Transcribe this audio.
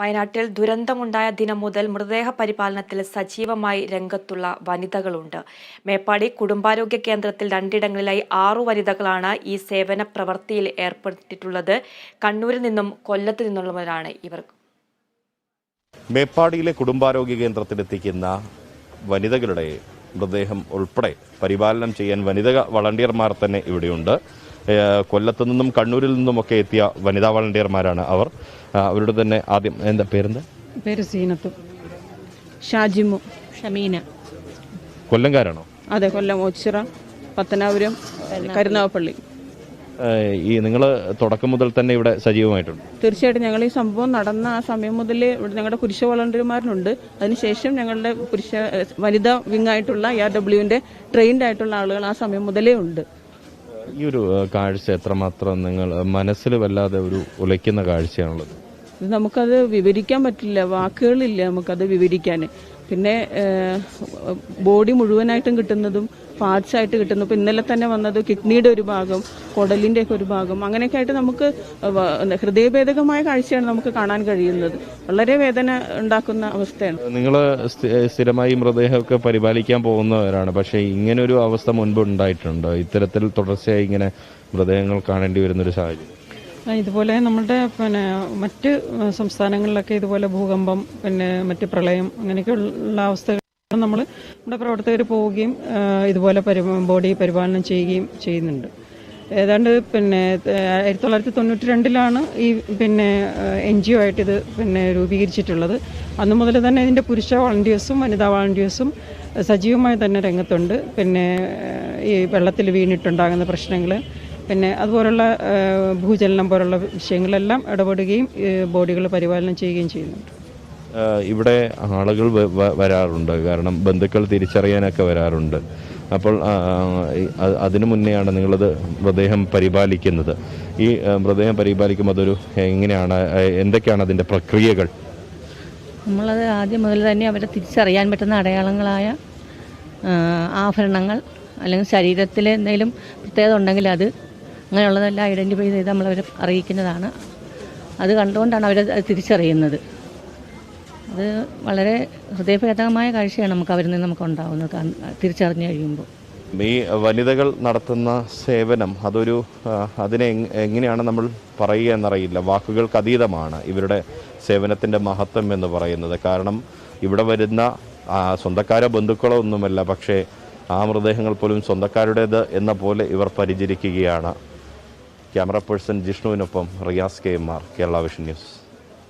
വയനാട്ടിൽ ദുരന്തമുണ്ടായ ദിനം മുതൽ മൃതദേഹ പരിപാലനത്തിൽ സജീവമായി രംഗത്തുള്ള വനിതകളുണ്ട്. മേപ്പാടി കുടുംബാരോഗ്യ കേന്ദ്രത്തിൽ രണ്ടിടങ്ങളിലായി ആറു വനിതകളാണ് ഈ സേവന പ്രവൃത്തിയിൽ ഏർപ്പെട്ടിട്ടുള്ളത്. കണ്ണൂരിൽ നിന്നും കൊല്ലത്ത് നിന്നുള്ളവരാണ് ഇവർ. മേപ്പാടിയിലെ കുടുംബാരോഗ്യ കേന്ദ്രത്തിലെത്തിക്കുന്ന വനിതകളുടെ മൃതദേഹം ഉൾപ്പെടെ പരിപാലനം ചെയ്യാൻ വനിത വളണ്ടിയർമാർ തന്നെ ഇവിടെയുണ്ട്. കൊല്ലത്തു നിന്നും കണ്ണൂരിൽ നിന്നുമൊക്കെ എത്തിയ വനിതാ വളണ്ടിയർമാരാണ് അവർ. അവരുടെ തന്നെ ആദ്യം എന്താ പേരെന്താ? പേര് സീനത്ത്. ഷാജിമു. ഷമീന. കൊല്ലംകാരാണോ? അതെ കൊല്ലം ഓച്ചിറ പത്തനാപുരം കരുനാഗപ്പള്ളി. ഈ നിങ്ങൾ തുടക്കം മുതൽ തന്നെ ഇവിടെ സജീവമായിട്ടുണ്ട്. തീർച്ചയായിട്ടും ഞങ്ങൾ ഈ സംഭവം നടന്ന ആ സമയം മുതൽ ഇവിടെ ഞങ്ങളുടെ പുരുഷ വളണ്ടിയർമാരുണ്ട് അതിനുശേഷം ഞങ്ങളുടെ പുരുഷ വനിതാ വിങ്ങായിട്ടുള്ള ഇ ആർ ഡബ്ല്യുവിന്റെ ട്രെയിൻഡ് ആയിട്ടുള്ള ആളുകൾ ആ സമയം മുതലേ ഉണ്ട്. ഈ ഒരു കാഴ്ച എത്രമാത്രം നിങ്ങൾ മനസ്സിൽ വല്ലാതെ ഒരു ഉലയ്ക്കുന്ന കാഴ്ചയാണുള്ളത്. നമുക്കത് വിവരിക്കാൻ പറ്റില്ല വാക്കുകളില്ല നമുക്കത് വിവരിക്കാൻ. പിന്നെ ബോഡി മുഴുവനായിട്ടും കിട്ടുന്നതും പാർട്സ് ആയിട്ട് കിട്ടുന്നു ഇപ്പോൾ ഇന്നലെ തന്നെ വന്നത് കിഡ്നിയുടെ ഒരു ഭാഗം കുടലിന്റെ ഒക്കെ ഒരു ഭാഗം അങ്ങനെയൊക്കെ ആയിട്ട് നമുക്ക് ഹൃദയഭേദകമായ കാഴ്ചയാണ് നമുക്ക് കാണാൻ കഴിയുന്നത്. വളരെ വേദന ഉണ്ടാക്കുന്ന അവസ്ഥയാണ്. നിങ്ങൾ സ്ഥിരമായി മൃതദേഹമൊക്കെ പരിപാലിക്കാൻ പോകുന്നവരാണ് പക്ഷേ ഇങ്ങനെ ഒരു അവസ്ഥ മുൻപ് ഉണ്ടായിട്ടുണ്ട്. ഇത്തരത്തിൽ തുടർച്ചയായി ഇങ്ങനെ മൃതദേഹങ്ങൾ കാണേണ്ടി വരുന്നൊരു സാഹചര്യം. ഇതുപോലെ നമ്മളുടെ പിന്നെ മറ്റ് സംസ്ഥാനങ്ങളിലൊക്കെ ഇതുപോലെ ഭൂകമ്പം പിന്നെ മറ്റ് പ്രളയം അങ്ങനെയൊക്കെ ഉള്ള അവസ്ഥകൾ നമ്മൾ നമ്മുടെ പ്രവർത്തകർ പോവുകയും ഇതുപോലെ ബോഡി പരിപാലനം ചെയ്യുകയും ചെയ്യുന്നുണ്ട്. ഏതാണ്ട് പിന്നെ ആയിരത്തി തൊള്ളായിരത്തി തൊണ്ണൂറ്റി രണ്ടിലാണ് ഈ പിന്നെ എൻ ജി ഒ ആയിട്ട് ഇത് പിന്നെ രൂപീകരിച്ചിട്ടുള്ളത്. അന്നു മുതൽ തന്നെ ഇതിന്റെ പുരുഷ വളണ്ടിയേഴ്സും വനിതാ വളണ്ടിയേഴ്സും സജീവമായി തന്നെ രംഗത്തുണ്ട്. പിന്നെ ഈ വെള്ളത്തിൽ വീണിട്ടുണ്ടാകുന്ന പ്രശ്നങ്ങൾ പിന്നെ അതുപോലുള്ള ഭൂചലനം പോലുള്ള വിഷയങ്ങളെല്ലാം ഇടപെടുകയും ബോഡികൾ പരിപാലനം ചെയ്യുകയും ചെയ്യുന്നുണ്ട്. ഇവിടെ ആളുകൾ വരാറുണ്ട്. കാരണം ബന്ധുക്കൾ തിരിച്ചറിയാനൊക്കെ വരാറുണ്ട്. അപ്പോൾ അതിനു മുന്നെയാണ് നിങ്ങളത് മൃതദേഹം പരിപാലിക്കുന്നത്. ഈ മൃതദേഹം പരിപാലിക്കുമ്പോൾ അതൊരു എങ്ങനെയാണ് എന്തൊക്കെയാണ് അതിന്റെ പ്രക്രിയകൾ? നമ്മളത് ആദ്യം മുതൽ തന്നെ അവരെ തിരിച്ചറിയാൻ പറ്റുന്ന അടയാളങ്ങളായ ആഭരണങ്ങൾ അല്ലെങ്കിൽ ശരീരത്തിൽ എന്തെങ്കിലും പ്രത്യേകത ഉണ്ടെങ്കിൽ അത് അങ്ങനെയുള്ളതെല്ലാം ഐഡന്റിഫൈ ചെയ്ത് നമ്മളവരെ അറിയിക്കുന്നതാണ്. അത് കണ്ടുകൊണ്ടാണ് അവരെ തിരിച്ചറിയുന്നത്. അത് വളരെ ഹൃദയഭേദകമായ കാഴ്ചയാണ് നമുക്ക് അവരിൽ നിന്ന് നമുക്ക് ഉണ്ടാകുന്നത് തിരിച്ചറിഞ്ഞു കഴിയുമ്പോൾ. ഈ വനിതകൾ നടത്തുന്ന സേവനം അതൊരു അതിനെ എങ്ങനെയാണ് നമ്മൾ പറയുക എന്നറിയില്ല. വാക്കുകൾക്ക് അതീതമാണ് ഇവരുടെ സേവനത്തിന്റെ മഹത്വം എന്ന് പറയുന്നത്. കാരണം ഇവിടെ വരുന്ന സ്വന്തക്കാരോ ബന്ധുക്കളോ ഒന്നുമല്ല പക്ഷേ ആ മൃതദേഹങ്ങൾ പോലും സ്വന്തക്കാരുടേത് എന്ന പോലെ ഇവർ പരിചരിക്കുകയാണ്. Camera person ജിഷ്ണുവിനൊപ്പം Riyas K M R Kerala Vision news.